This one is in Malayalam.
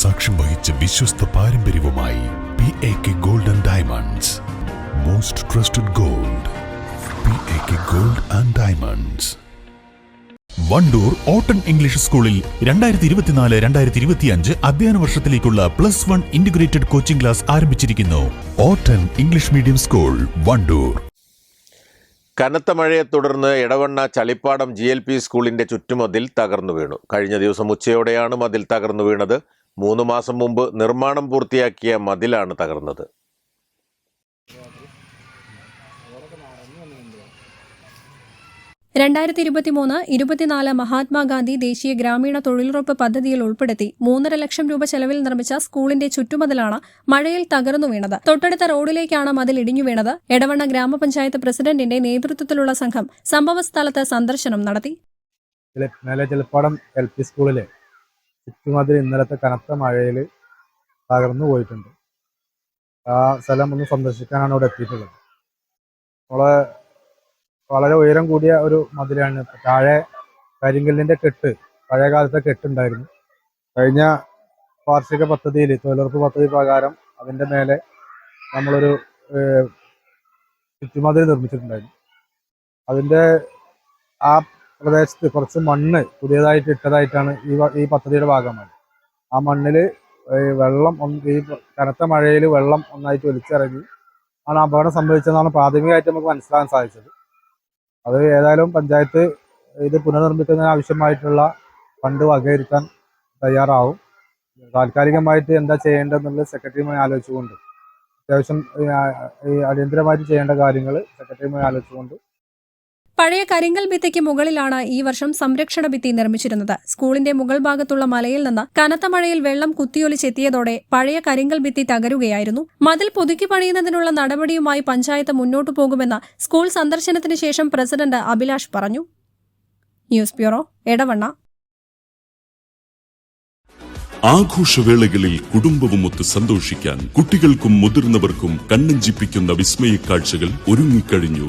സാക്ഷ്യം വഹിച്ച വിശ്വസ്ത പാരമ്പര്യവുമായി P A K gold and diamonds most trusted gold P A K gold and diamonds Wandoor ഓട്ടൺ English സ്കൂളിൽ രണ്ടായിരത്തി ഇരുപത്തിനാല് രണ്ടായിരത്തി ഇരുപത്തിയഞ്ച് അധ്യയന വർഷത്തിലേക്കുള്ള plus one integrated coaching class ആരംഭിച്ചിരിക്കുന്നു. ഓട്ടൺ ഇംഗ്ലീഷ് മീഡിയം സ്കൂൾ വണ്ടൂർ. കനത്ത മഴയെ തുടർന്ന് Edavanna Chalippadam G L P സ്കൂളിന്റെ ചുറ്റുമതിൽ തകർന്നു വീണു. കഴിഞ്ഞ ദിവസം ഉച്ചയോടെയാണ് മതിൽ തകർന്നു വീണത്. മൂന്ന് മാസം മുമ്പ് നിർമ്മാണം പൂർത്തിയാക്കിയ മതിലാണ് തകർന്നത്. രണ്ടായിരത്തി ഇരുപത്തിമൂന്ന് ഇരുപത്തിനാല് മഹാത്മാഗാന്ധി ദേശീയ ഗ്രാമീണ തൊഴിലുറപ്പ് പദ്ധതിയിൽ ഉൾപ്പെടുത്തി മൂന്നര ലക്ഷം രൂപ ചെലവിൽ നിർമ്മിച്ച സ്കൂളിന്റെ ചുറ്റുമതിലാണ് മഴയിൽ തകർന്നു വീണത്. തൊട്ടടുത്ത റോഡിലേക്കാണ് മതിൽ ഇടിഞ്ഞു വീണത്. എടവണ്ണ ഗ്രാമപഞ്ചായത്ത് പ്രസിഡന്റിന്റെ നേതൃത്വത്തിലുള്ള സംഘം സംഭവസ്ഥലത്ത് സന്ദർശനം നടത്തി. ചില- മേലെ ചെലപ്പാടം എൽ പി സ്കൂളിലെ ചുറ്റുമതിൽ ഇന്നലത്തെ കനത്ത മഴയിൽ തകർന്നു പോയിട്ടുണ്ട്. ആ സ്ഥലം ഒന്ന് സന്ദർശിക്കാനാണ് ഇവിടെ എത്തിയിട്ടുള്ളത്. നമ്മളെ വളരെ ഉയരം കൂടിയ ഒരു മതിലാണ്. താഴെ കരിങ്കല്ലിന്റെ കെട്ട് പഴയ കാലത്തെ കെട്ടുണ്ടായിരുന്നു. കഴിഞ്ഞ വാർഷിക പദ്ധതിയിൽ തൊഴിലുറപ്പ് പദ്ധതി പ്രകാരം അതിന്റെ മേലെ നമ്മളൊരു ചുറ്റുമതിൽ നിർമ്മിച്ചിട്ടുണ്ടായിരുന്നു. അതിന്റെ ആ പ്രദേശത്ത് കുറച്ച് മണ്ണ് പുതിയതായിട്ട് ഇട്ടതായിട്ടാണ് ഈ ഈ പദ്ധതിയുടെ ഭാഗമാണ് ആ മണ്ണിൽ വെള്ളം ഈ കനത്ത മഴയിൽ വെള്ളം ഒന്നായിട്ട് ഒലിച്ചിറങ്ങി ആണ് അപകടം സംഭവിച്ചതെന്നാണ് പ്രാഥമികമായിട്ട് നമുക്ക് മനസ്സിലാക്കാൻ സാധിച്ചത്. അത് ഏതായാലും പഞ്ചായത്ത് ഇത് പുനർനിർമ്മിക്കുന്നതിന് ആവശ്യമായിട്ടുള്ള ഫണ്ട് വകയിരുത്താൻ തയ്യാറാവും. താൽക്കാലികമായിട്ട് എന്താ ചെയ്യേണ്ടതെന്നുള്ളത് സെക്രട്ടറിയുമായി ആലോചിച്ചുകൊണ്ട് അത്യാവശ്യം അടിയന്തരമായിട്ട് ചെയ്യേണ്ട കാര്യങ്ങൾ സെക്രട്ടറിയുമായി ആലോചിച്ചുകൊണ്ട് പഴയ കരിങ്കൽ ഭിത്തിക്ക് മുകളിലാണ് ഈ വർഷം സംരക്ഷണ ഭിത്തി നിർമ്മിച്ചിരുന്നത്. സ്കൂളിന്റെ മുകൾ ഭാഗത്തുള്ള മലയിൽ നിന്ന് കനത്ത മഴയിൽ വെള്ളം കുത്തിയൊലിച്ചെത്തിയതോടെ പഴയ കരിങ്കൽ ഭിത്തി തകരുകയായിരുന്നു. മതിൽ പുതുക്കി പണിയുന്നതിനുള്ള നടപടിയുമായി പഞ്ചായത്ത് മുന്നോട്ടു പോകുമെന്ന് സ്കൂൾ സന്ദർശനത്തിന് ശേഷം പ്രസിഡന്റ് അഭിലാഷ് പറഞ്ഞു. News bureau Edavanna. ആഘോഷവേളകളിൽ കുടുംബവുമൊത്ത് സന്തോഷിക്കാൻ കുട്ടികൾക്കും മുതിർന്നവർക്കും കണ്ണഞ്ചിപ്പിക്കുന്ന വിസ്മയ കാഴ്ചകൾ ഒരുങ്ങിക്കഴിഞ്ഞു.